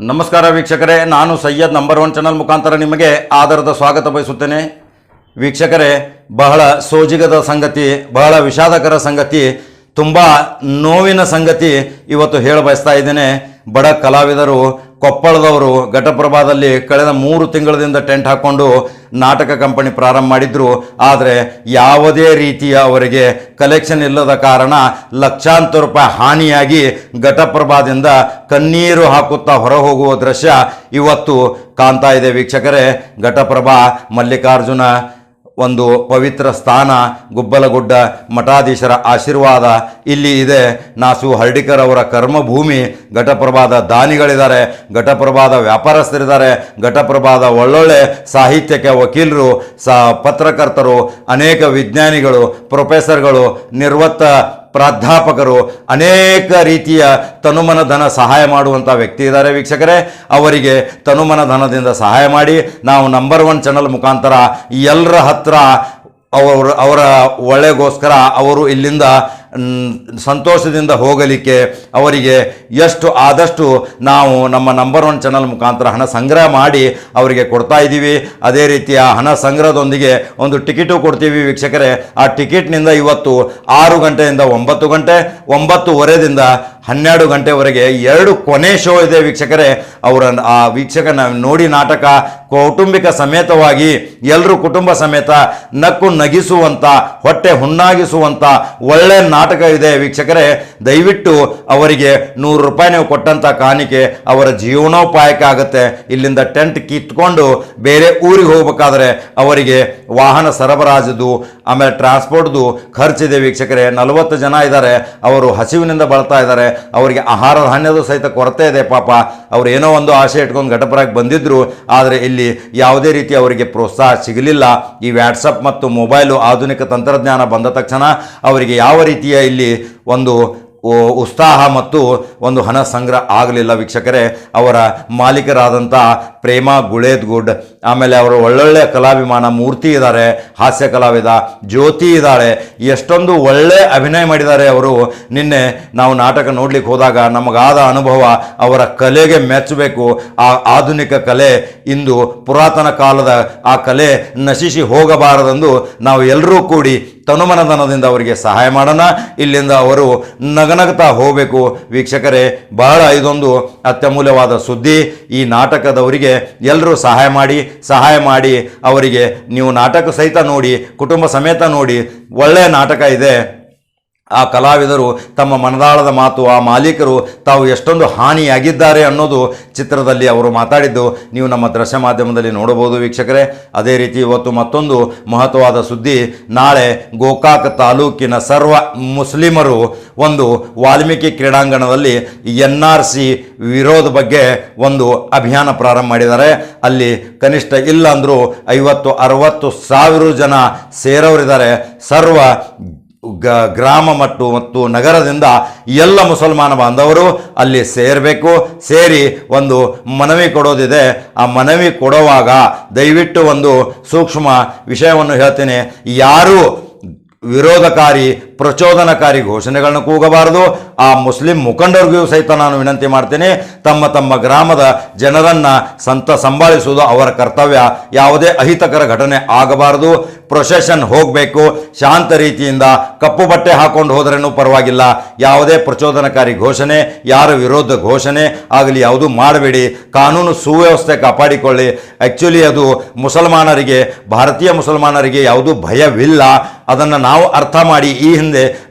ನಮಸ್ಕಾರ ವೀಕ್ಷಕರೇ, ನಾನು ಸೈಯದ್ ನಂಬರ್ ಒನ್ ಚಾನಲ್ ಮುಖಾಂತರ ನಿಮಗೆ ಆಧಾರದ ಸ್ವಾಗತ ಬಯಸುತ್ತೇನೆ. ವೀಕ್ಷಕರೇ, ಬಹಳ ಸೋಜಿಗದ ಸಂಗತಿ, ಬಹಳ ವಿಷಾದಕರ ಸಂಗತಿ, ತುಂಬ ನೋವಿನ ಸಂಗತಿ ಇವತ್ತು ಹೇಳ ಬಯಸ್ತಾ ಇದ್ದೇನೆ. ಬಡ ಕಲಾವಿದರು ಕೊಪ್ಪಳದವರು ಘಟಪ್ರಭಾದಲ್ಲಿ ಕಳೆದ ಮೂರು ತಿಂಗಳದಿಂದ ಟೆಂಟ್ ಹಾಕ್ಕೊಂಡು ನಾಟಕ ಕಂಪನಿ ಪ್ರಾರಂಭ ಮಾಡಿದ್ರು. ಆದರೆ ಯಾವುದೇ ರೀತಿಯ ಅವರಿಗೆ ಕಲೆಕ್ಷನ್ ಇಲ್ಲದ ಕಾರಣ ಲಕ್ಷಾಂತರ ರೂಪಾಯಿ ಹಾನಿಯಾಗಿ ಘಟಪ್ರಭಾದಿಂದ ಕಣ್ಣೀರು ಹಾಕುತ್ತಾ ಹೊರ ಹೋಗುವ ದೃಶ್ಯ ಇವತ್ತು ಕಾಣ್ತಾ ಇದೆ. ವೀಕ್ಷಕರೇ, ಘಟಪ್ರಭಾ ಮಲ್ಲಿಕಾರ್ಜುನ ಒಂದು ಪವಿತ್ರ ಸ್ಥಾನ, ಗುಬ್ಬಲಗುಡ್ಡ, ಮಠಾಧೀಶರ ಆಶೀರ್ವಾದ ಇಲ್ಲಿ ಇದೆ. ನಾಸು ಹರ್ಡಿಕರ್ ಅವರ ಕರ್ಮಭೂಮಿ, ಘಟಪ್ರಭಾದ ದಾನಿಗಳಿದ್ದಾರೆ, ಘಟಪ್ರಭಾದ ವ್ಯಾಪಾರಸ್ಥರಿದ್ದಾರೆ, ಘಟಪ್ರಭಾದ ಒಳ್ಳೊಳ್ಳೆ ಸಾಹಿತ್ಯಕ್ಕೆ ವಕೀಲರು, ಸ ಪತ್ರಕರ್ತರು, ಅನೇಕ ವಿಜ್ಞಾನಿಗಳು, ಪ್ರೊಫೆಸರ್ಗಳು, ನಿರ್ವತ್ತ ಪ್ರಾಧ್ಯಾಪಕರು ಅನೇಕ ರೀತಿಯ ತನುಮನ ಧನ ಸಹಾಯ ಮಾಡುವಂಥ ವ್ಯಕ್ತಿ ಇದ್ದಾರೆ ವೀಕ್ಷಕರೇ. ಅವರಿಗೆ ತನುಮನ ಧನದಿಂದ ಸಹಾಯ ಮಾಡಿ ನಾವು ನಂಬರ್ ಒನ್ ಚಾನಲ್ ಮುಖಾಂತರ ಎಲ್ಲರ ಹತ್ರ ಅವರು, ಅವರ ಒಳ್ಳೆಗೋಸ್ಕರ ಅವರು ಇಲ್ಲಿಂದ ಸಂತೋಷದಿಂದ ಹೋಗಲಿಕ್ಕೆ ಅವರಿಗೆ ಎಷ್ಟು ಆದಷ್ಟು ನಾವು ನಮ್ಮ ನಂಬರ್ ಒನ್ ಚಾನಲ್ ಮುಖಾಂತರ ಹಣ ಸಂಗ್ರಹ ಮಾಡಿ ಅವರಿಗೆ ಕೊಡ್ತಾ ಇದ್ದೀವಿ. ಅದೇ ರೀತಿಯ ಹಣ ಸಂಗ್ರಹದೊಂದಿಗೆ ಒಂದು ಟಿಕೆಟು ಕೊಡ್ತೀವಿ ವೀಕ್ಷಕರೇ. ಆ ಟಿಕೆಟ್ನಿಂದ ಇವತ್ತು ಆರು ಗಂಟೆಯಿಂದ ಒಂಬತ್ತು ಗಂಟೆ, ಒಂಬತ್ತುವರೆದಿಂದ ಹನ್ನೆರಡು ಗಂಟೆವರೆಗೆ ಎರಡು ಕೊನೆ ಶೋ ಇದೆ ವೀಕ್ಷಕರೇ. ಅವರ ಆ ವೀಕ್ಷಕನ ನೋಡಿ ನಾಟಕ ಕೌಟುಂಬಿಕ ಸಮೇತವಾಗಿ ಎಲ್ಲರೂ ಕುಟುಂಬ ಸಮೇತ ನಕ್ಕು ನಗಿಸುವಂಥ ಹೊಟ್ಟೆ ಹುಣ್ಣಾಗಿಸುವಂಥ ಒಳ್ಳೆ ನಾಟಕ ಇದೆ ವೀಕ್ಷಕರೇ. ದಯವಿಟ್ಟು ಅವರಿಗೆ ನೂರು ರೂಪಾಯಿ ನೀವು ಕೊಟ್ಟಂಥ ಕಾಣಿಕೆ ಅವರ ಜೀವನೋಪಾಯಕ್ಕೆ ಆಗುತ್ತೆ. ಇಲ್ಲಿಂದ ಟೆಂಟ್ ಕಿತ್ಕೊಂಡು ಬೇರೆ ಊರಿಗೆ ಹೋಗಬೇಕಾದ್ರೆ ಅವರಿಗೆ ವಾಹನ ಸರಬರಾಜದು, ಆಮೇಲೆ ಟ್ರಾನ್ಸ್ಪೋರ್ಟ್ದು ಖರ್ಚಿದೆ ವೀಕ್ಷಕರೇ. ನಲವತ್ತು ಜನ ಇದ್ದಾರೆ. ಅವರು ಹಸಿವಿನಿಂದ ಬಳತಾ ಇದ್ದಾರೆ. ಅವರಿಗೆ ಆಹಾರ ಧಾನ್ಯದ ಸಹಿತ ಕೊರತೆ ಇದೆ, ಪಾಪ. ಅವ್ರು ಏನೋ ಒಂದು ಆಸೆ ಇಟ್ಕೊಂಡು ಘಟಪರಾಗಿ ಬಂದಿದ್ದರು ಆದರೆ ಇಲ್ಲಿ ಯಾವುದೇ ರೀತಿ ಅವರಿಗೆ ಪ್ರೋತ್ಸಾಹ ಸಿಗಲಿಲ್ಲ. ಈ ವ್ಯಾಟ್ಸಪ್ ಮತ್ತು ಮೊಬೈಲು ಆಧುನಿಕ ತಂತ್ರಜ್ಞಾನ ಬಂದ ತಕ್ಷಣ ಅವರಿಗೆ ಯಾವ ರೀತಿಯ ಇಲ್ಲಿ ಒಂದು ಉತ್ಸಾಹ ಮತ್ತು ಒಂದು ಹಣ ಸಂಗ್ರಹ ಆಗಲಿಲ್ಲ, ವೀಕ್ಷಕರೇ. ಅವರ ಮಾಲೀಕರಾದಂಥ ಪ್ರೇಮ ಗುಳೇದ್ಗುಡ್ ಆಮೇಲೆ ಅವರು ಒಳ್ಳೊಳ್ಳೆ ಕಲಾಭಿಮಾನ ಮೂರ್ತಿ ಇದ್ದಾರೆ, ಹಾಸ್ಯ ಕಲಾವಿದ, ಜ್ಯೋತಿ ಇದ್ದಾಳೆ, ಎಷ್ಟೊಂದು ಒಳ್ಳೆ ಅಭಿನಯ ಮಾಡಿದ್ದಾರೆ ಅವರು. ನಿನ್ನೆ ನಾವು ನಾಟಕ ನೋಡ್ಲಿಕ್ಕೆ ಹೋದಾಗ ನಮಗಾದ ಅನುಭವ, ಅವರ ಕಲೆಗೆ ಮೆಚ್ಚಬೇಕು ಆ ಆಧುನಿಕ ಕಲೆ ಇಂದು ಪುರಾತನ ಕಾಲದ ಆ ಕಲೆ ನಶಿಸಿ ಹೋಗಬಾರದೆಂದು ನಾವು ಎಲ್ಲರೂ ಕೂಡಿ ತನುಮನದನದಿಂದ ಅವರಿಗೆ ಸಹಾಯ ಮಾಡೋಣ. ಇಲ್ಲಿಂದ ಅವರು ನಗನಗ್ತಾ ಹೋಗಬೇಕು. ವೀಕ್ಷಕರೇ, ಬಹಳ ಇದೊಂದು ಅತ್ಯಮೂಲ್ಯವಾದ ಸುದ್ದಿ. ಈ ನಾಟಕದವರಿಗೆ ಎಲ್ಲರೂ ಸಹಾಯ ಮಾಡಿ. ಸಹಾಯ ಮಾಡಿ ಅವರಿಗೆ ನೀವು ನಾಟಕ ಸಹಿತ ನೋಡಿ ಕುಟುಂಬ ಸಮೇತ ನೋಡಿ ಒಳ್ಳೆಯ ನಾಟಕ ಇದೆ. ಆ ಕಲಾವಿದರು ತಮ್ಮ ಮನದಾಳದ ಮಾತು ಆ ಮಾಲೀಕರು ತಾವು ಎಷ್ಟೊಂದು ಹಾನಿಯಾಗಿದ್ದಾರೆ ಅನ್ನೋದು ಚಿತ್ರದಲ್ಲಿ ಅವರು ಮಾತಾಡಿದ್ದು. ನೀವು ನಮ್ಮ ದೃಶ್ಯ ಮಾಧ್ಯಮದಲ್ಲಿ ನೋಡಬಹುದು ವೀಕ್ಷಕರೇ. ಅದೇ ರೀತಿ ಇವತ್ತು ಮತ್ತೊಂದು ಮಹತ್ವವಾದ ಸುದ್ದಿ. ನಾಳೆ ಗೋಕಾಕ್ ತಾಲೂಕಿನ ಸರ್ವ ಮುಸ್ಲಿಮರು ಒಂದು ವಾಲ್ಮೀಕಿ ಕ್ರೀಡಾಂಗಣದಲ್ಲಿ ಎನ್ ಆರ್ ಸಿ ವಿರೋಧ ಬಗ್ಗೆ ಒಂದು ಅಭಿಯಾನ ಪ್ರಾರಂಭ ಮಾಡಿದ್ದಾರೆ. ಅಲ್ಲಿ ಕನಿಷ್ಠ ಇಲ್ಲ ಅಂದರೂ ಐವತ್ತು, ಅರವತ್ತು ಸಾವಿರ ಜನ ಸೇರೋರಿದ್ದಾರೆ ಸರ್ವ ಗ, ಗ್ರಾಮ ಮತ್ತು ಮತ್ತು ನಗರದಿಂದ ಎಲ್ಲ ಮುಸಲ್ಮಾನ ಬಾಂಧವರು ಅಲ್ಲಿ ಸೇರಬೇಕು. ಸೇರಿ ಒಂದು ಮನವಿ ಕೊಡೋದಿದೆ. ಆ ಮನವಿ ಕೊಡುವಾಗ ದಯವಿಟ್ಟು ಒಂದು ಸೂಕ್ಷ್ಮ ವಿಷಯವನ್ನು ಹೇಳ್ತೇನೆ. ಯಾರು ವಿರೋಧಕಾರಿ ಪ್ರಚೋದನಕಾರಿ ಘೋಷಣೆಗಳನ್ನು ಕೂಗಬಾರದು. ಆ ಮುಸ್ಲಿಂ ಮುಖಂಡರಿಗೂ ಸಹಿತ ನಾನು ವಿನಂತಿ ಮಾಡ್ತೇನೆ, ತಮ್ಮ ತಮ್ಮ ಗ್ರಾಮದ ಜನರನ್ನ ಸಂತ ಸಂಭಾಳಿಸುವುದು ಅವರ ಕರ್ತವ್ಯ. ಯಾವುದೇ ಅಹಿತಕರ ಘಟನೆ ಆಗಬಾರದು. ಪ್ರೊಸೆಷನ್ ಹೋಗಬೇಕು. ಶಾಂತ ರೀತಿಯಿಂದ ಕಪ್ಪು ಬಟ್ಟೆ ಹಾಕೊಂಡು ಹೋದ್ರೇನೂ ಪರವಾಗಿಲ್ಲ. ಯಾವುದೇ ಪ್ರಚೋದನಕಾರಿ ಘೋಷಣೆ, ಯಾರ ವಿರೋಧ ಘೋಷಣೆ ಆಗಲಿ ಯಾವುದು ಮಾಡಬೇಡಿ. ಕಾನೂನು ಸುವ್ಯವಸ್ಥೆ ಕಾಪಾಡಿಕೊಳ್ಳಿ. ಆ್ಯಕ್ಚುಲಿ ಅದು ಮುಸಲ್ಮಾನರಿಗೆ, ಭಾರತೀಯ ಮುಸಲ್ಮಾನರಿಗೆ ಯಾವುದೂ ಭಯವಿಲ್ಲ. ಅದನ್ನು ನಾವು ಅರ್ಥ ಮಾಡಿ ಈ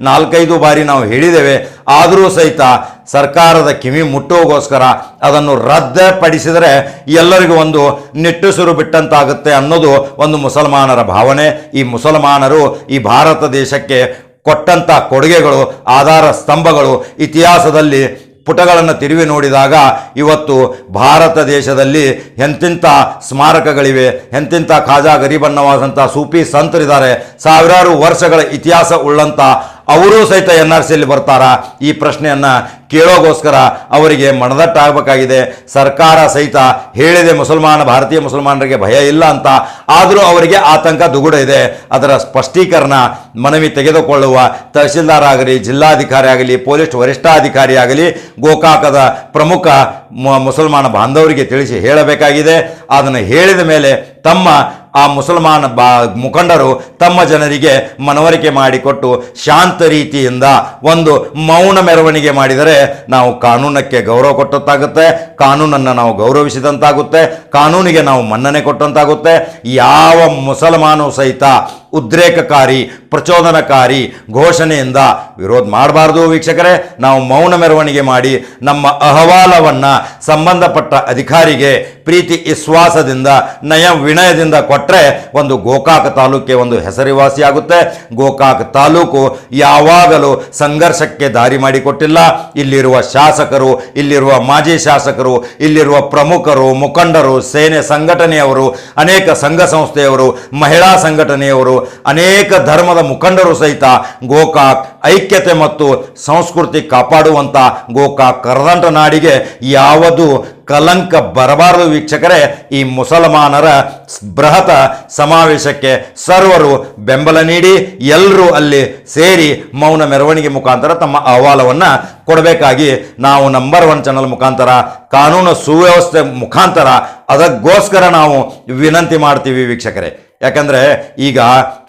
ನಾಲ್ಕೈದು ಬಾರಿ ನಾವು ಹೇಳಿದ್ದೇವೆ. ಆದರೂ ಸಹಿತ ಸರ್ಕಾರದ ಕಿವಿ ಮುಟ್ಟೋಗೋಸ್ಕರ ಅದನ್ನು ರದ್ದುಪಡಿಸಿದರೆ ಎಲ್ಲರಿಗೂ ಒಂದು ನಿಟ್ಟುಸಿರು ಬಿಟ್ಟಂತಾಗುತ್ತೆ ಅನ್ನೋದು ಒಂದು ಮುಸಲ್ಮಾನರ ಭಾವನೆ. ಈ ಮುಸಲ್ಮಾನರು ಈ ಭಾರತ ದೇಶಕ್ಕೆ ಕೊಟ್ಟಂಥ ಕೊಡುಗೆಗಳು, ಆಧಾರ ಸ್ತಂಭಗಳು ಇತಿಹಾಸದಲ್ಲಿ ಪುಟಗಳನ್ನು ತಿರುವಿ ನೋಡಿದಾಗ ಇವತ್ತು ಭಾರತ ದೇಶದಲ್ಲಿ ಎಂತೆಂಥ ಸ್ಮಾರಕಗಳಿವೆ, ಎಂತೆಂಥ ಖಾಜಾ ಗರಿಬಣ್ಣವಾದಂಥ ಸೂಫಿ ಸಂತರಿದ್ದಾರೆ, ಸಾವಿರಾರು ವರ್ಷಗಳ ಇತಿಹಾಸ ಉಳ್ಳಂಥ ಅವರೂ ಸಹಿತ ಎನ್ ಆರ್ ಸಿಯಲ್ಲಿ ಬರ್ತಾರಾ? ಈ ಪ್ರಶ್ನೆಯನ್ನು ಕೇಳೋಗೋಸ್ಕರ ಅವರಿಗೆ ಮಣದಟ್ಟಾಗಬೇಕಾಗಿದೆ. ಸರ್ಕಾರ ಸಹಿತ ಹೇಳಿದೆ ಮುಸಲ್ಮಾನ, ಭಾರತೀಯ ಮುಸಲ್ಮಾನರಿಗೆ ಭಯ ಇಲ್ಲ ಅಂತ. ಆದರೂ ಅವರಿಗೆ ಆತಂಕ, ದುಗುಡ ಇದೆ. ಅದರ ಸ್ಪಷ್ಟೀಕರಣ ಮನವಿ ತೆಗೆದುಕೊಳ್ಳುವ ತಹಶೀಲ್ದಾರ್ ಆಗಲಿ, ಜಿಲ್ಲಾಧಿಕಾರಿ ಆಗಲಿ, ಪೊಲೀಸ್ ವರಿಷ್ಠಾಧಿಕಾರಿ ಆಗಲಿ, ಗೋಕಾಕದ ಪ್ರಮುಖ ಮುಸಲ್ಮಾನ ಬಾಂಧವರಿಗೆ ತಿಳಿಸಿ ಹೇಳಬೇಕಾಗಿದೆ. ಅದನ್ನು ಹೇಳಿದ ಮೇಲೆ ತಮ್ಮ ಆ ಮುಸಲ್ಮಾನ ಬಾ ಮುಖಂಡರು ತಮ್ಮ ಜನರಿಗೆ ಮನವರಿಕೆ ಮಾಡಿಕೊಟ್ಟು ಶಾಂತ ರೀತಿಯಿಂದ ಒಂದು ಮೌನ ಮೆರವಣಿಗೆ ಮಾಡಿದರೆ ನಾವು ಕಾನೂನಕ್ಕೆ ಗೌರವ ಕೊಟ್ಟಂತಾಗುತ್ತೆ, ಕಾನೂನನ್ನು ನಾವು ಗೌರವಿಸಿದಂತಾಗುತ್ತೆ, ಕಾನೂನಿಗೆ ನಾವು ಮನ್ನಣೆ ಕೊಟ್ಟಂತಾಗುತ್ತೆ. ಯಾವ ಮುಸಲ್ಮಾನು ಸಹಿತ ಉದ್ರೇಕಕಾರಿ, ಪ್ರಚೋದನಕಾರಿ ಘೋಷಣೆಯಿಂದ ವಿರೋಧ ಮಾಡಬಾರ್ದು ವೀಕ್ಷಕರೇ. ನಾವು ಮೌನ ಮೆರವಣಿಗೆ ಮಾಡಿ ನಮ್ಮ ಅಹವಾಲವನ್ನು ಸಂಬಂಧಪಟ್ಟ ಅಧಿಕಾರಿಗೆ ಪ್ರೀತಿ ವಿಶ್ವಾಸದಿಂದ ನಯ ವಿನಯದಿಂದ ಕೊಟ್ಟರೆ ಒಂದು ಗೋಕಾಕ ತಾಲೂಕಿಗೆ ಒಂದು ಹೆಸರುವಾಸಿಯಾಗುತ್ತೆ ಗೋಕಾಕ್ ತಾಲೂಕು ಯಾವಾಗಲೂ ಸಂಘರ್ಷಕ್ಕೆ ದಾರಿ ಮಾಡಿಕೊಟ್ಟಿಲ್ಲ. ಇಲ್ಲಿರುವ ಶಾಸಕರು, ಇಲ್ಲಿರುವ ಮಾಜಿ ಶಾಸಕರು, ಇಲ್ಲಿರುವ ಪ್ರಮುಖರು, ಮುಖಂಡರು, ಸೇನೆ ಸಂಘಟನೆಯವರು, ಅನೇಕ ಸಂಘ ಸಂಸ್ಥೆಯವರು, ಮಹಿಳಾ ಸಂಘಟನೆಯವರು ಅನೇಕ ಧರ್ಮದ ಮುಖಂಡರು ಸಹಿತ ಗೋಕಾಕ್ ಐಕ್ಯತೆ ಮತ್ತು ಸಂಸ್ಕೃತಿ ಕಾಪಾಡುವಂಥ ಗೋಕಾಕ್ ಕರದಂಟ ನಾಡಿಗೆ ಯಾವುದು ಕಲಂಕ ಬರಬಾರದು ವೀಕ್ಷಕರೇ, ಈ ಮುಸಲ್ಮಾನರ ಬೃಹತ ಸಮಾವೇಶಕ್ಕೆ ಸರ್ವರು ಬೆಂಬಲ ನೀಡಿ ಎಲ್ಲರೂ ಅಲ್ಲಿ ಸೇರಿ ಮೌನ ಮೆರವಣಿಗೆ ಮುಖಾಂತರ ತಮ್ಮ ಅಹವಾಲವನ್ನು ಕೊಡಬೇಕಾಗಿ ನಾವು ನಂಬರ್ ಒನ್ ಚಾನಲ್ ಮುಖಾಂತರ, ಕಾನೂನು ಸುವ್ಯವಸ್ಥೆ ಮುಖಾಂತರ ಅದಕ್ಕೋಸ್ಕರ ನಾವು ವಿನಂತಿ ಮಾಡ್ತೀವಿ ವೀಕ್ಷಕರೇ. ಯಾಕಂದರೆ ಈಗ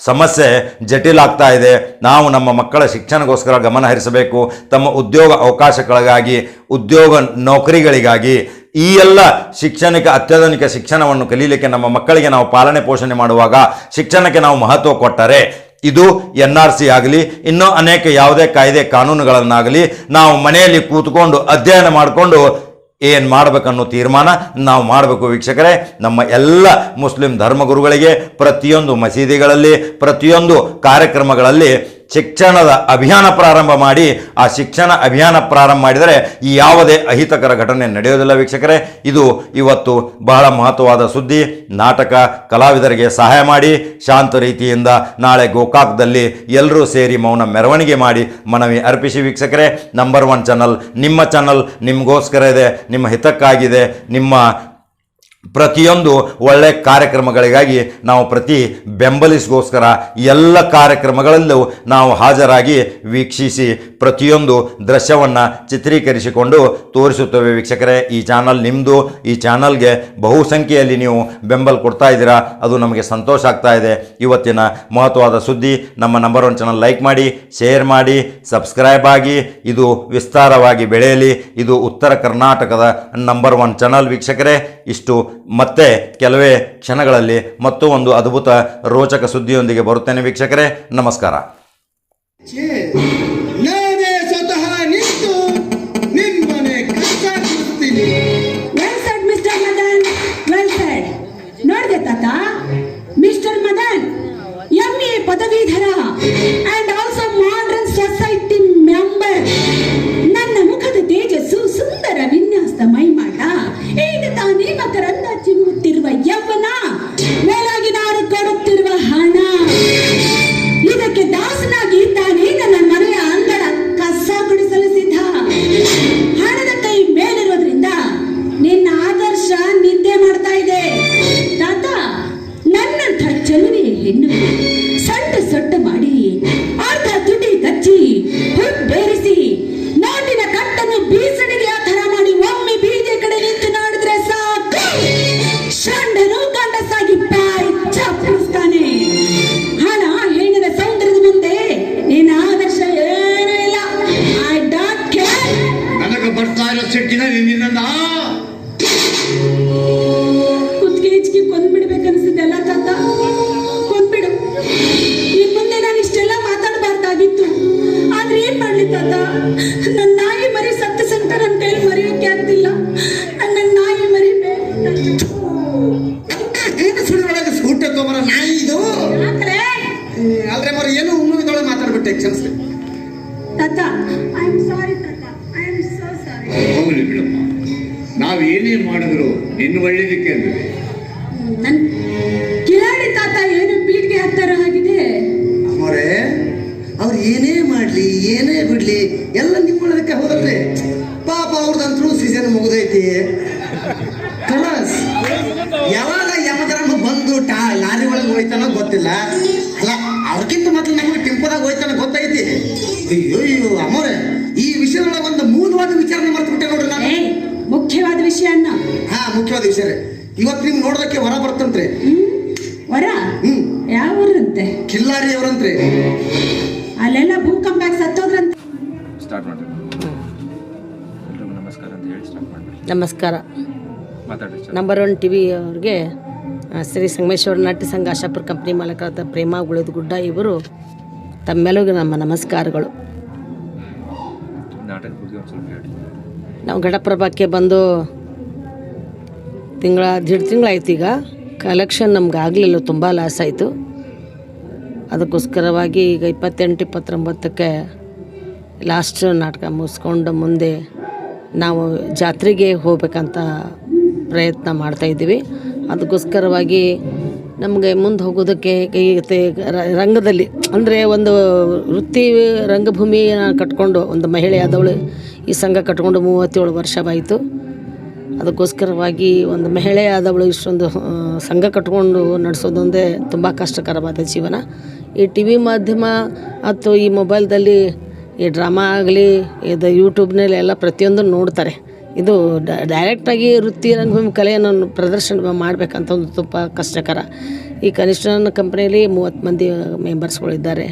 ಸಮಸ್ಯೆ ಜಟಿಲ ಆಗ್ತಾ ಇದೆ. ನಾವು ನಮ್ಮ ಮಕ್ಕಳ ಶಿಕ್ಷಣಗೋಸ್ಕರ ಗಮನ ಹರಿಸಬೇಕು. ತಮ್ಮ ಉದ್ಯೋಗ ಅವಕಾಶಗಳಿಗಾಗಿ, ಉದ್ಯೋಗ ನೌಕರಿಗಳಿಗಾಗಿ ಈ ಎಲ್ಲ ಶಿಕ್ಷಣಿಕ, ಅತ್ಯಾಧುನಿಕ ಶಿಕ್ಷಣವನ್ನು ಕಲೀಲಿಕ್ಕೆ ನಮ್ಮ ಮಕ್ಕಳಿಗೆ ನಾವು ಪಾಲನೆ ಪೋಷಣೆ ಮಾಡುವಾಗ ಶಿಕ್ಷಣಕ್ಕೆ ನಾವು ಮಹತ್ವ ಕೊಟ್ಟರೆ ಇದು ಎನ್ ಆರ್ ಸಿ ಆಗಲಿ, ಇನ್ನೂ ಅನೇಕ ಯಾವುದೇ ಕಾಯ್ದೆ ಕಾನೂನುಗಳನ್ನಾಗಲಿ ನಾವು ಮನೆಯಲ್ಲಿ ಕೂತ್ಕೊಂಡು ಅಧ್ಯಯನ ಮಾಡಿಕೊಂಡು ಏನು ಮಾಡಬೇಕನ್ನೋ ತೀರ್ಮಾನ ನಾವು ಮಾಡಬೇಕು ವೀಕ್ಷಕರೇ. ನಮ್ಮ ಎಲ್ಲ ಮುಸ್ಲಿಂ ಧರ್ಮಗುರುಗಳಿಗೆ ಪ್ರತಿಯೊಂದು ಮಸೀದಿಗಳಲ್ಲಿ ಪ್ರತಿಯೊಂದು ಕಾರ್ಯಕ್ರಮಗಳಲ್ಲಿ ಶಿಕ್ಷಣದ ಅಭಿಯಾನ ಪ್ರಾರಂಭ ಮಾಡಿ, ಆ ಶಿಕ್ಷಣ ಅಭಿಯಾನ ಪ್ರಾರಂಭ ಮಾಡಿದರೆ ಈ ಯಾವುದೇ ಅಹಿತಕರ ಘಟನೆ ನಡೆಯೋದಿಲ್ಲ ವೀಕ್ಷಕರೇ. ಇದು ಇವತ್ತು ಬಹಳ ಮಹತ್ವವಾದ ಸುದ್ದಿ. ನಾಟಕ ಕಲಾವಿದರಿಗೆ ಸಹಾಯ ಮಾಡಿ, ಶಾಂತ ರೀತಿಯಿಂದ ನಾಳೆ ಗೋಕಾಕ್ದಲ್ಲಿ ಎಲ್ಲರೂ ಸೇರಿ ಮೌನ ಮೆರವಣಿಗೆ ಮಾಡಿ ಮನವಿ ಅರ್ಪಿಸಿ ವೀಕ್ಷಕರೇ. ನಂಬರ್ ಒನ್ ಚಾನಲ್ ನಿಮ್ಮ ಚಾನಲ್ ನಿಮಗೋಸ್ಕರ ಇದೆ, ನಿಮ್ಮ ಹಿತಕ್ಕಾಗಿದೆ, ನಿಮ್ಮ ಪ್ರತಿಯೊಂದು ಒಳ್ಳೆ ಕಾರ್ಯಕ್ರಮಗಳಿಗಾಗಿ ನಾವು ಪ್ರತಿ ಬೆಂಬಲಿಸಿಗೋಸ್ಕರ ಎಲ್ಲ ಕಾರ್ಯಕ್ರಮಗಳಲ್ಲೂ ನಾವು ಹಾಜರಾಗಿ ವೀಕ್ಷಿಸಿ ಪ್ರತಿಯೊಂದು ದೃಶ್ಯವನ್ನು ಚಿತ್ರೀಕರಿಸಿಕೊಂಡು ತೋರಿಸುತ್ತೇವೆ ವೀಕ್ಷಕರೇ. ಈ ಚಾನಲ್ ನಿಮ್ಮದು ಈ ಚಾನಲ್ಗೆ ಬಹುಸಂಖ್ಯೆಯಲ್ಲಿ ನೀವು ಬೆಂಬಲ ಕೊಡ್ತಾ ಇದ್ದೀರಾ, ಅದು ನಮಗೆ ಸಂತೋಷ ಆಗ್ತಾ ಇದೆ. ಇವತ್ತಿನ ಮಹತ್ವವಾದ ಸುದ್ದಿ, ನಮ್ಮ ನಂಬರ್ ಒನ್ ಚಾನಲ್ ಲೈಕ್ ಮಾಡಿ ಶೇರ್ ಮಾಡಿ ಸಬ್ಸ್ಕ್ರೈಬ್ ಆಗಿ, ಇದು ವಿಸ್ತಾರವಾಗಿ ಬೆಳೆಯಲಿ. ಇದು ಉತ್ತರ ಕರ್ನಾಟಕದ ನಂಬರ್ ಒನ್ ಚಾನಲ್ ವೀಕ್ಷಕರೇ. ಇಷ್ಟು ಮತ್ತೆ ಕೆಲವೇ ಕ್ಷಣಗಳಲ್ಲಿ ಮತ್ತೂ ಒಂದು ಅದ್ಭುತ ರೋಚಕ ಸುದ್ದಿಯೊಂದಿಗೆ ಬರುತ್ತೇನೆ ವೀಕ್ಷಕರೇ ನಮಸ್ಕಾರ. ನನ್ನ ನಾಯಿ ಮರಿ ಸತ್ತ ಸಂತ ನನ್ನ ಹೇಳಿ ಮರೆಯೋಕೆ ಆಗ್ತಿಲ್ಲ. ನನ್ನ ನಾಯಿ ಮರಿ. ಏನು ಸುಳ್ಳು ಒಳಗೆ ಸ್ಕೂಟರ್ ತಗೊಂಬರ ನಾಯಿ ಇದು? ಆದ್ರೆ ಮರ ಏನು ಉಮ್ಮಿದೊಳಗೆ ಮಾತಾಡ್ಬಿಟ್ಟೆ ಕ್ಷಮಿಸ್ತೆ ತಾತ ಐ ಆಮ್ ಸಾರಿ ತಾತ. ಐ ಆಮ್ ಸೋ ಸಾರಿ ಹೋಗ್ಲಿ ಬಿಡಮ್ಮ. ನಾವು ಏನೇ ಮಾಡಿದ್ರು ನಿನ್ನ ಒಳ್ಳೇದಕ್ಕೆ ಅಂದ್ರೆ ಏನೇ ಮಾಡ್ಲಿ ಏನೇ ಬಿಡ್ಲಿ ಎಲ್ಲ ನಿಮ್ಮೊಳದಕ್ಕೆ ಹೋದ್ರೆ ಪಾಪ ಅವ್ರದಂತರೂ ಸೀಸನ್ ಮುಗಿದೈತಿ. ಕಲಾಸ್ ಯಾವಾಗ ಯಾವಾಗ ಬಂದು ಟಾ ಲಾರಿ ಒಳಗೆ ಹೋಯ್ತಾನೋ ಗೊತ್ತಿಲ್ಲ. ಅಲ್ಲ ಅವ್ರಕ್ಕಿಂತ ಮೊದಲು ನಮಗೆ ಟಿಂಪದಾಗ ಹೋಯ್ತಾನೋ ಗೊತ್ತೈತಿ. ಅಯ್ಯೋ ಅಯ್ಯೋ ಅಮ್ಮವ್ರೆ ಈ ವಿಷಯದೊಳಗೆ ಒಂದು ಮೂಲವಾದ ವಿಚಾರಣೆ ಮರ್ತು ಬಿಟ್ಟೆ ನೋಡ್ರಿ ನಾನು. ಮುಖ್ಯವಾದ ಮುಖ್ಯವಾದ ಅಣ್ಣ ಹಾ ಮುಖ್ಯವಾದ ವಿಷಯ ರೀ. ಇವತ್ತು ನಿಮ್ಗೆ ನೋಡೋದಕ್ಕೆ ಹೊರ ಬರ್ತಂತ್ರಿ. ವರ? ಹ್ಮ್. ಯಾವ ಊರಂತೆ? ಕಿಲ್ಲಾರಿ ಅವರಂತ್ರಿ ಅಲ್ಲೆಲ್ಲ ಭೂಕಂಪ ಸತ್ತೋದ್ರಂತ. ಸ್ಟಾರ್ಟ್ ಮಾಡಿ ಎಲ್ರಿಗೂ ನಮಸ್ಕಾರ ಅಂತ ಹೇಳಿ ಸ್ಟಾರ್ಟ್ ಮಾಡಿ ನಮಸ್ಕಾರ. ಮಾತಾಡಿ sir. Number one T V ಅವ್ರಿಗೆ ಶ್ರೀ ಸಂಗಮೇಶ್ವರ ನಾಟ್ಯ ಸಂಘ ಆಶಾಪುರ ಕಂಪ್ನಿ ಮಾಲಕರಾದ ಪ್ರೇಮ ಗುಳಿದ ಗುಡ್ಡ ಇವರು ತಮ್ಮೆಲ್ಲರಿಗೂ ನಮ್ಮ ನಮಸ್ಕಾರಗಳು. ನಾಟಕದ ಬಗ್ಗೆ ಒಂದು ಸ್ವಲ್ಪ ಹೇಳಿ ನಾವು ಘಟಪ್ರಭಾಕ್ಕೆ ಬಂದು ತಿಂಗಳ ದೀಡ್ ತಿಂಗಳಾಯ್ತು ಈಗ. ಕಲೆಕ್ಷನ್ ನಮ್ಗೆ ಆಗಲಿಲ್ಲ ತುಂಬ ಲಾಸ್ ಆಯಿತು. ಅದಕ್ಕೋಸ್ಕರವಾಗಿ ಈಗ ಇಪ್ಪತ್ತೆಂಟು, ಇಪ್ಪತ್ತೊಂಬತ್ತಕ್ಕೆ ಲಾಸ್ಟ್ ನಾಟಕ ಮುಗಿಸ್ಕೊಂಡು ಮುಂದೆ ನಾವು ಜಾತ್ರೆಗೆ ಹೋಗ್ಬೇಕಂತ ಪ್ರಯತ್ನ ಮಾಡ್ತಾಯಿದ್ದೀವಿ ಅದಕ್ಕೋಸ್ಕರವಾಗಿ ನಮಗೆ ಮುಂದೆ ಹೋಗೋದಕ್ಕೆ ರಂಗದಲ್ಲಿ, ಅಂದರೆ ಒಂದು ವೃತ್ತಿ ರಂಗಭೂಮಿನ ಕಟ್ಕೊಂಡು ಒಂದು ಮಹಿಳೆ ಆದವಳು ಈ ಸಂಘ ಕಟ್ಕೊಂಡು ಮೂವತ್ತೇಳು ವರ್ಷವಾಯಿತು. ಅದಕ್ಕೋಸ್ಕರವಾಗಿ ಒಂದು ಮಹಿಳೆ ಆದವಳು ಇಷ್ಟೊಂದು ಸಂಘ ಕಟ್ಕೊಂಡು ನಡೆಸೋದೊಂದೇ ತುಂಬ ಕಷ್ಟಕರವಾದ ಜೀವನ. ಈ ಟಿ ವಿ ಮಾಧ್ಯಮ ಅಥವಾ ಈ ಮೊಬೈಲ್ದಲ್ಲಿ ಈ ಡ್ರಾಮಾ ಆಗಲಿ, ಇದು ಯೂಟ್ಯೂಬ್ನಲ್ಲಿ ಎಲ್ಲ ಪ್ರತಿಯೊಂದು ನೋಡ್ತಾರೆ. ಇದು ಡೈರೆಕ್ಟಾಗಿ ವೃತ್ತಿ ರಂಗಭೂಮಿ ಕಲೆಯನ್ನು ಪ್ರದರ್ಶನ ಮಾಡಬೇಕಂತ ಒಂದು ತುಂಬ ಕಷ್ಟಕರ. ಈ ಕನಿಷ್ಠನ ಕಂಪ್ನಿಯಲ್ಲಿ ಮೂವತ್ತು ಮಂದಿ ಮೆಂಬರ್ಸ್ಗಳಿದ್ದಾರೆ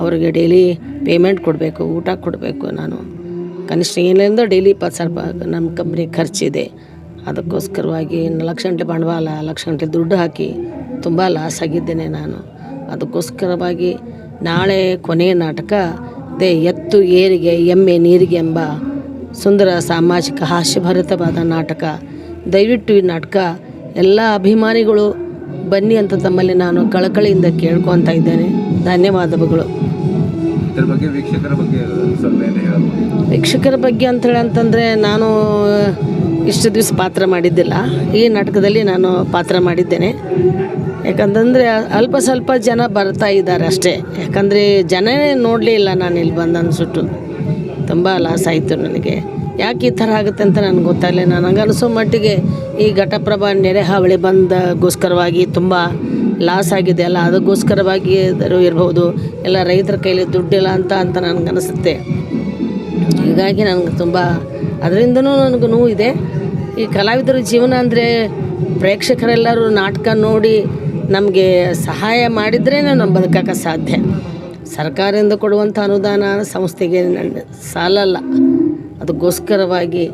ಅವರಿಗೆ ಡೈಲಿ ಪೇಮೆಂಟ್ ಕೊಡಬೇಕು, ಊಟ ಕೊಡಬೇಕು ನಾನು. ಕನಿಷ್ಠ ಏನಿಲ್ಲ ಡೈಲಿ ಇಪ್ಪತ್ತು ಸಾವಿರ ರೂಪಾಯಿ ನಮ್ಮ ಕಂಪ್ನಿ ಖರ್ಚಿದೆ. ಅದಕ್ಕೋಸ್ಕರವಾಗಿ ಲಕ್ಷ ಗಂಟೆ ಬಂಡವಾಳ, ಲಕ್ಷ ಗಂಟೆ ದುಡ್ಡು ಹಾಕಿ ತುಂಬ ಲಾಸ್ ಆಗಿದ್ದೇನೆ ನಾನು. ಅದಕ್ಕೋಸ್ಕರವಾಗಿ ನಾಳೆ ಕೊನೆಯ ನಾಟಕ, ದೇ ಎತ್ತು ಏರಿಗೆ, ಎಮ್ಮೆ ನೀರಿಗೆ ಎಂಬ ಸುಂದರ ಸಾಮಾಜಿಕ ಹಾಸ್ಯಭರಿತವಾದ ನಾಟಕ. ದಯವಿಟ್ಟು ಈ ನಾಟಕ ಎಲ್ಲ ಅಭಿಮಾನಿಗಳು ಬನ್ನಿ ಅಂತ ತಮ್ಮಲ್ಲಿ ನಾನು ಕಳಕಳಿಯಿಂದ ಕೇಳ್ಕೊತಾ ಇದ್ದೇನೆ. ಧನ್ಯವಾದಗಳು. ಇದ್ರ ಬಗ್ಗೆ ವೀಕ್ಷಕರ ಬಗ್ಗೆ ವೀಕ್ಷಕರ ಬಗ್ಗೆ ಅಂತೇಳಿ ಅಂತಂದರೆ ನಾನು ಇಷ್ಟು ದಿವಸ ಪಾತ್ರ ಮಾಡಿದ್ದಿಲ್ಲ. ಈ ನಾಟಕದಲ್ಲಿ ನಾನು ಪಾತ್ರ ಮಾಡಿದ್ದೇನೆ. ಯಾಕಂತಂದರೆ ಅಲ್ಪ ಸ್ವಲ್ಪ ಜನ ಬರ್ತಾ ಇದ್ದಾರೆ ಅಷ್ಟೇ. ಯಾಕಂದರೆ ಜನನೇ ನೋಡಲೇ ಇಲ್ಲ ನಾನು ಇಲ್ಲಿ ಬಂದು ಅನ್ಸುಟ್ಟು. ತುಂಬ ಲಾಸ್ ಆಯಿತು ನನಗೆ. ಯಾಕೆ ಈ ಥರ ಆಗುತ್ತೆ ಅಂತ ನನಗೆ ಗೊತ್ತಾಗಲಿಲ್ಲ. ನನಗೆ ಅನಿಸೋ ಮಟ್ಟಿಗೆ ಈ ಘಟಪ್ರಭಾ ನೆರೆ ಹಾವಳಿ ಬಂದಗೋಸ್ಕರವಾಗಿ ತುಂಬ ಲಾಸ್ ಆಗಿದೆ. ಅಲ್ಲ, ಅದಕ್ಕೋಸ್ಕರವಾಗಿ ಇರ್ಬೋದು. ಎಲ್ಲ ರೈತರ ಕೈಲಿ ದುಡ್ಡಿಲ್ಲ ಅಂತ ಅಂತ ನನಗೆ ಅನಿಸುತ್ತೆ. ಹೀಗಾಗಿ ನನಗೆ ತುಂಬ ಅದರಿಂದನೂ ನನಗೂ ಇದೆ. ಈ ಕಲಾವಿದರ ಜೀವನ ಅಂದರೆ ಪ್ರೇಕ್ಷಕರೆಲ್ಲರೂ ನಾಟಕ ನೋಡಿ ನಮಗೆ ಸಹಾಯ ಮಾಡಿದ್ರೇ ನಾನು ಬದುಕಕ್ಕೆ ಸಾಧ್ಯ. ಸರ್ಕಾರದಿಂದ ಕೊಡುವಂಥ ಅನುದಾನ ಸಂಸ್ಥೆಗೆ ನನ್ನ ಸಾಲಲ್ಲ. ಅದಕ್ಕೋಸ್ಕರವಾಗಿ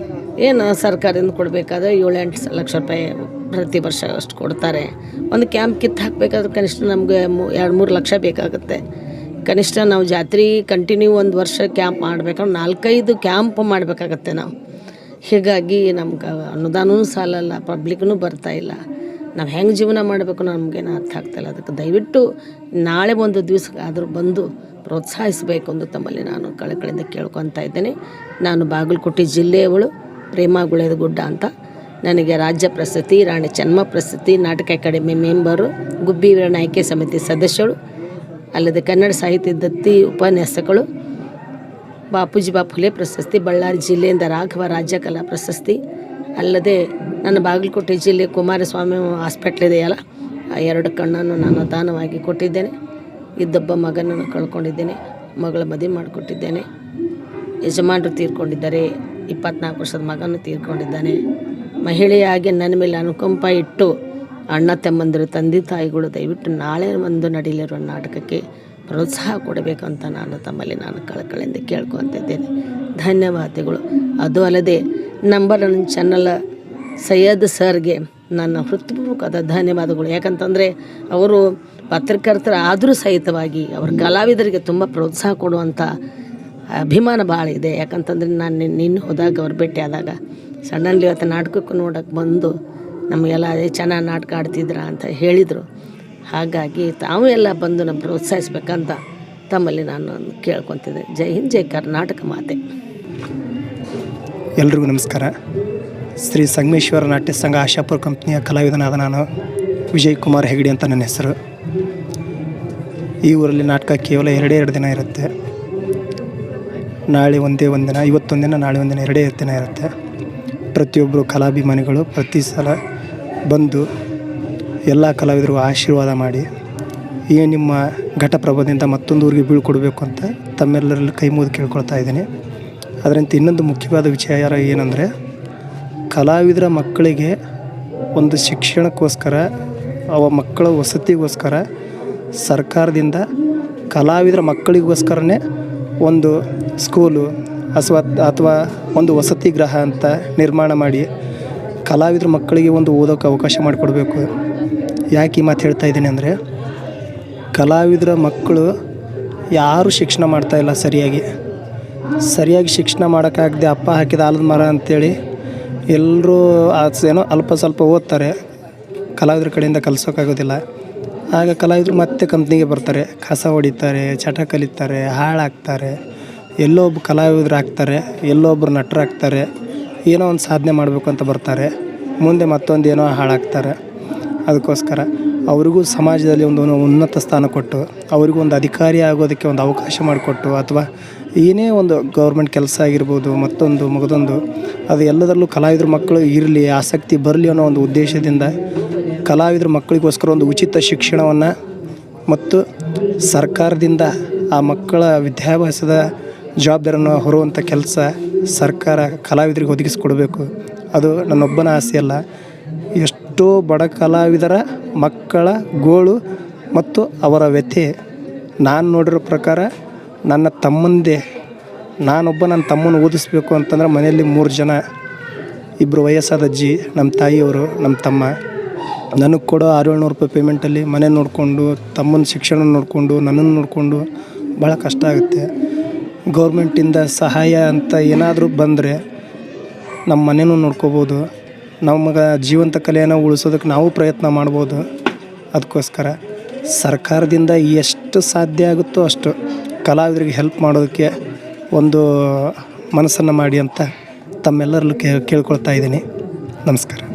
ಏನು ಸರ್ಕಾರದಿಂದ ಕೊಡಬೇಕಾದ್ರೆ ಏಳು ಎಂಟು ಲಕ್ಷ ರೂಪಾಯಿ ಪ್ರತಿ ವರ್ಷ ಅಷ್ಟು ಕೊಡ್ತಾರೆ. ಒಂದು ಕ್ಯಾಂಪ್ ಕಿತ್ತು ಹಾಕಬೇಕಾದ್ರೆ ಕನಿಷ್ಠ ನಮಗೆ ಎರಡು ಮೂರು ಲಕ್ಷ ಬೇಕಾಗುತ್ತೆ. ಕನಿಷ್ಠ ನಾವು ಜಾತ್ರೆ ಕಂಟಿನ್ಯೂ ಒಂದು ವರ್ಷ ಕ್ಯಾಂಪ್ ಮಾಡ್ಬೇಕಂದ್ರೆ ನಾಲ್ಕೈದು ಕ್ಯಾಂಪ್ ಮಾಡಬೇಕಾಗತ್ತೆ ನಾವು. ಹೀಗಾಗಿ ನಮ್ಗೆ ಅನುದಾನವೂ ಸಾಲಲ್ಲ ಪಬ್ಲಿಕ್ನೂ ಬರ್ತಾ ಇಲ್ಲ. ನಾವು ಹೆಂಗೆ ಜೀವನ ಮಾಡಬೇಕು ನಮಗೇನು ಅರ್ಥ ಆಗ್ತಾಯಿಲ್ಲ ಅದಕ್ಕೆ ದಯವಿಟ್ಟು ನಾಳೆ ಒಂದು ದಿವಸ ಆದರೂ ಬಂದು ಪ್ರೋತ್ಸಾಹಿಸಬೇಕು ಅಂತ ತಮ್ಮಲ್ಲಿ ನಾನು ಕಳಕಳಿಂದ ಕೇಳ್ಕೊತಾ ಇದ್ದೇನೆ. ನಾನು ಬಾಗಲಕೋಟೆ ಜಿಲ್ಲೆಯವಳು, ಪ್ರೇಮ ಗುಳೇದ ಗುಡ್ಡ ಅಂತ. ನನಗೆ ರಾಜ್ಯ ಪ್ರಶಸ್ತಿ, ರಾಣಿ ಜನ್ಮ ಪ್ರಶಸ್ತಿ, ನಾಟಕ ಅಕಾಡೆಮಿ ಮೆಂಬರು, ಗುಬ್ಬಿ ವೀರ ಆಯ್ಕೆ ಸಮಿತಿ ಸದಸ್ಯಳು ಅಲ್ಲದೆ ಕನ್ನಡ ಸಾಹಿತ್ಯ ದತ್ತಿ ಉಪನ್ಯಾಸಕಳು ಬಾಪೂಜಿ ಬಾಪುಲೆ ಪ್ರಶಸ್ತಿ, ಬಳ್ಳಾರಿ ಜಿಲ್ಲೆಯಿಂದ ರಾಘವ ರಾಜ್ಯ ಕಲಾ ಪ್ರಶಸ್ತಿ, ಅಲ್ಲದೆ ನನ್ನ ಬಾಗಲಕೋಟೆ ಜಿಲ್ಲೆ ಕುಮಾರಸ್ವಾಮಿ ಹಾಸ್ಪಿಟ್ಲ್ ಇದೆಯಲ್ಲ, ಆ ಎರಡು ಕಣ್ಣನ್ನು ನಾನು ದಾನವಾಗಿ ಕೊಟ್ಟಿದ್ದೇನೆ. ಇದ್ದೊಬ್ಬ ಮಗನನ್ನು ಕಳ್ಕೊಂಡಿದ್ದೇನೆ, ಮಗಳ ಮದುವೆ ಮಾಡಿಕೊಟ್ಟಿದ್ದೇನೆ. ಯಜಮಾನರು ತೀರ್ಕೊಂಡಿದ್ದಾರೆ, ಇಪ್ಪತ್ನಾಲ್ಕು ವರ್ಷದ ಮಗನು ತೀರ್ಕೊಂಡಿದ್ದಾನೆ. ಮಹಿಳೆಯಾಗಿ ನನ್ನ ಮೇಲೆ ಅನುಕಂಪ ಇಟ್ಟು ಅಣ್ಣ ತಮ್ಮಂದಿರು, ತಂದೆ ತಾಯಿಗಳು ದಯವಿಟ್ಟು ನಾಳೆ ಒಂದು ನಡೀಲಿರುವ ನಾಟಕಕ್ಕೆ ಪ್ರೋತ್ಸಾಹ ಕೊಡಬೇಕು ಅಂತ ನಾನು ತಮ್ಮಲ್ಲಿ ನಾನು ಕಳಕಳಿಂದ ಕೇಳ್ಕೊತಿದ್ದೇನೆ. ಧನ್ಯವಾದಗಳು. ಅದು ಅಲ್ಲದೆ ನಂಬರ್ ನನ್ನ ಚಾನಲ್ ಸೈಯದ್ ಸರ್ಗೆ ನನ್ನ ಹೃತ್ಪೂರ್ವಕದ ಧನ್ಯವಾದಗಳು. ಯಾಕಂತಂದರೆ ಅವರು ಪತ್ರಕರ್ತರ ಆದರೂ ಸಹಿತವಾಗಿ ಅವ್ರ ಕಲಾವಿದರಿಗೆ ತುಂಬ ಪ್ರೋತ್ಸಾಹ ಕೊಡುವಂಥ ಅಭಿಮಾನ ಭಾಳ ಇದೆ. ಯಾಕಂತಂದರೆ ನಾನು ನಿನ್ನೆ ಹೋದಾಗ ಅವ್ರು ಭೇಟಿ ಆದಾಗ ಸಡನ್ಲಿ ಇವತ್ತು ನಾಟಕಕ್ಕೆ ನೋಡೋಕೆ ಬಂದು ನಮಗೆಲ್ಲ ಅದೇ ಚೆನ್ನಾಗಿ ನಾಟಕ ಆಡ್ತಿದ್ರ ಅಂತ ಹೇಳಿದರು. ಹಾಗಾಗಿ ತಾವು ಎಲ್ಲ ಬಂದು ನಮ್ಮ ಪ್ರೋತ್ಸಾಹಿಸ್ಬೇಕಂತ ತಮ್ಮಲ್ಲಿ ನಾನು ಕೇಳ್ಕೊತಿದ್ದೆ. ಜೈ ಹಿಂದ್, ಜೈ ಕರ್ನಾಟಕ ಮಾತೆ. ಎಲ್ರಿಗೂ ನಮಸ್ಕಾರ. ಶ್ರೀ ಸಂಗಮೇಶ್ವರ ನಾಟ್ಯ ಸಂಘ ಆಶಾಪುರ ಕಂಪ್ನಿಯ ಕಲಾವಿದನಾದ ನಾನು ವಿಜಯ್ ಕುಮಾರ್ ಹೆಗಡಿ ಅಂತ ನನ್ನ ಹೆಸರು. ಈ ಊರಲ್ಲಿ ನಾಟಕ ಕೇವಲ ಎರಡೇ ಎರಡು ದಿನ ಇರುತ್ತೆ. ನಾಳೆ ಒಂದೇ ಒಂದಿನ, ಇವತ್ತೊಂದಿನ ನಾಳೆ ಒಂದಿನ ಎರಡೇ ದಿನ ಇರುತ್ತೆ. ಪ್ರತಿಯೊಬ್ಬರು ಕಲಾಭಿಮಾನಿಗಳು ಪ್ರತಿ ಸಲ ಬಂದು ಎಲ್ಲ ಕಲಾವಿದರು ಆಶೀರ್ವಾದ ಮಾಡಿ ಈ ನಿಮ್ಮ ಘಟಪ್ರಭದಿಂದ ಮತ್ತೊಂದು ಊರಿಗೆ ಬೀಳ್ಕೊಡ್ಬೇಕು ಅಂತ ತಮ್ಮೆಲ್ಲರಲ್ಲಿ ಕೈ ಮುಗಿದು ಕೇಳ್ಕೊಳ್ತಾ ಇದ್ದೀನಿ. ಅದರಂತೆ ಇನ್ನೊಂದು ಮುಖ್ಯವಾದ ವಿಚಾರ ಏನಂದರೆ ಕಲಾವಿದರ ಮಕ್ಕಳಿಗೆ ಒಂದು ಶಿಕ್ಷಣಕ್ಕೋಸ್ಕರ ಅವ ಮಕ್ಕಳ ವಸತಿಗೋಸ್ಕರ ಸರ್ಕಾರದಿಂದ ಕಲಾವಿದರ ಮಕ್ಕಳಿಗೋಸ್ಕರನೇ ಒಂದು ಸ್ಕೂಲು ಅಥವಾ ಅಥವಾ ಒಂದು ವಸತಿ ಗೃಹ ಅಂತ ನಿರ್ಮಾಣ ಮಾಡಿ ಕಲಾವಿದ್ರ ಮಕ್ಕಳಿಗೆ ಒಂದು ಓದೋಕೆ ಅವಕಾಶ ಮಾಡಿಕೊಡ್ಬೇಕು. ಯಾಕೆ ಈ ಮಾತು ಹೇಳ್ತಾ ಇದ್ದೀನಿ ಅಂದರೆ, ಕಲಾವಿದರ ಮಕ್ಕಳು ಯಾರೂ ಶಿಕ್ಷಣ ಮಾಡ್ತಾ ಇಲ್ಲ ಸರಿಯಾಗಿ. ಸರಿಯಾಗಿ ಶಿಕ್ಷಣ ಮಾಡೋಕ್ಕಾಗದೆ ಅಪ್ಪ ಹಾಕಿದ ಆಲದ ಮರ ಅಂಥೇಳಿ ಎಲ್ಲರೂ ಏನೋ ಅಲ್ಪ ಸ್ವಲ್ಪ ಓದ್ತಾರೆ. ಕಲಾವಿದ್ರ ಕಡೆಯಿಂದ ಕಲಿಸೋಕ್ಕಾಗೋದಿಲ್ಲ. ಆಗ ಕಲಾವಿದರು ಮತ್ತೆ ಕಂಪ್ನಿಗೆ ಬರ್ತಾರೆ. ಕಸ ಹೊಡಿತಾರೆ, ಚಟ ಕಲಿತಾರೆ, ಹಾಳಾಗ್ತಾರೆ. ಎಲ್ಲೋ ಒಬ್ಬ ಕಲಾವಿದ್ರು ಆಗ್ತಾರೆ, ಎಲ್ಲೋ ಒಬ್ಬರು ನಟರಾಗ್ತಾರೆ. ಏನೋ ಒಂದು ಸಾಧನೆ ಮಾಡಬೇಕು ಅಂತ ಬರ್ತಾರೆ. ಮುಂದೆ ಮತ್ತೊಂದು ಏನೋ ಹಾಳಾಗ್ತಾರೆ. ಅದಕ್ಕೋಸ್ಕರ ಅವರಿಗೂ ಸಮಾಜದಲ್ಲಿ ಒಂದು ಉನ್ನತ ಸ್ಥಾನ ಕೊಟ್ಟು, ಅವ್ರಿಗೂ ಒಂದು ಅಧಿಕಾರಿ ಆಗೋದಕ್ಕೆ ಒಂದು ಅವಕಾಶ ಮಾಡಿಕೊಟ್ಟು, ಅಥವಾ ಏನೇ ಒಂದು ಗೌರ್ಮೆಂಟ್ ಕೆಲಸ ಆಗಿರ್ಬೋದು, ಮತ್ತೊಂದು ಮಗದೊಂದು, ಅದು ಎಲ್ಲದರಲ್ಲೂ ಕಲಾವಿದ್ರ ಮಕ್ಕಳು ಇರಲಿ, ಆಸಕ್ತಿ ಬರಲಿ ಅನ್ನೋ ಒಂದು ಉದ್ದೇಶದಿಂದ ಕಲಾವಿದ್ರ ಮಕ್ಕಳಿಗೋಸ್ಕರ ಒಂದು ಉಚಿತ ಶಿಕ್ಷಣವನ್ನು ಮತ್ತು ಸರ್ಕಾರದಿಂದ ಆ ಮಕ್ಕಳ ವಿದ್ಯಾಭ್ಯಾಸದ ಜವಾಬ್ದಾರಿಯನ್ನು ಹೊರುವಂಥ ಕೆಲಸ ಸರ್ಕಾರ ಕಲಾವಿದರಿಗೆ ಒದಗಿಸಿಕೊಡಬೇಕು. ಅದು ನನ್ನೊಬ್ಬನ ಆಸೆ ಅಲ್ಲ. ಎಷ್ಟೋ ಬಡ ಕಲಾವಿದರ ಮಕ್ಕಳ ಗೋಳು ಮತ್ತು ಅವರ ವ್ಯಥೆ ನಾನು ನೋಡಿರೋ ಪ್ರಕಾರ ನನ್ನ ತಮ್ಮಂದೇ, ನಾನೊಬ್ಬ ನನ್ನ ತಮ್ಮನ ಓದಿಸ್ಬೇಕು ಅಂತಂದ್ರೆ ಮನೆಯಲ್ಲಿ ಮೂರು ಜನ ಇಬ್ಬರು ವಯಸ್ಸಾದ ಅಜ್ಜಿ, ನಮ್ಮ ತಾಯಿಯವರು, ನಮ್ಮ ತಮ್ಮ. ನನಗೆ ಕೊಡೋ ಆರು ಏಳ್ನೂರು ರೂಪಾಯಿ ಪೇಮೆಂಟಲ್ಲಿ ಮನೆ ನೋಡಿಕೊಂಡು, ತಮ್ಮನ ಶಿಕ್ಷಣ ನೋಡಿಕೊಂಡು, ನನ್ನನ್ನು ನೋಡಿಕೊಂಡು ಭಾಳ ಕಷ್ಟ ಆಗುತ್ತೆ. ಗೌರ್ಮೆಂಟಿಂದ ಸಹಾಯ ಅಂತ ಏನಾದರೂ ಬಂದರೆ ನಮ್ಮ ಮನೆಯೂ ನೋಡ್ಕೋಬೋದು. ನಮಗೆ ಜೀವಂತ ಕಲೆಯನ್ನು ಉಳಿಸೋದಕ್ಕೆ ನಾವು ಪ್ರಯತ್ನ ಮಾಡ್ಬೋದು. ಅದಕ್ಕೋಸ್ಕರ ಸರ್ಕಾರದಿಂದ ಎಷ್ಟು ಸಾಧ್ಯ ಆಗುತ್ತೋ ಅಷ್ಟು ಕಲಾವಿದರಿಗೆ ಹೆಲ್ಪ್ ಮಾಡೋದಕ್ಕೆ ಒಂದು ಮನಸ್ಸನ್ನು ಮಾಡಿ ಅಂತ ತಮ್ಮೆಲ್ಲರಲ್ಲೂ ಕೇಳ್ಕೊಳ್ತಾ ಇದ್ದೀನಿ. ನಮಸ್ಕಾರ.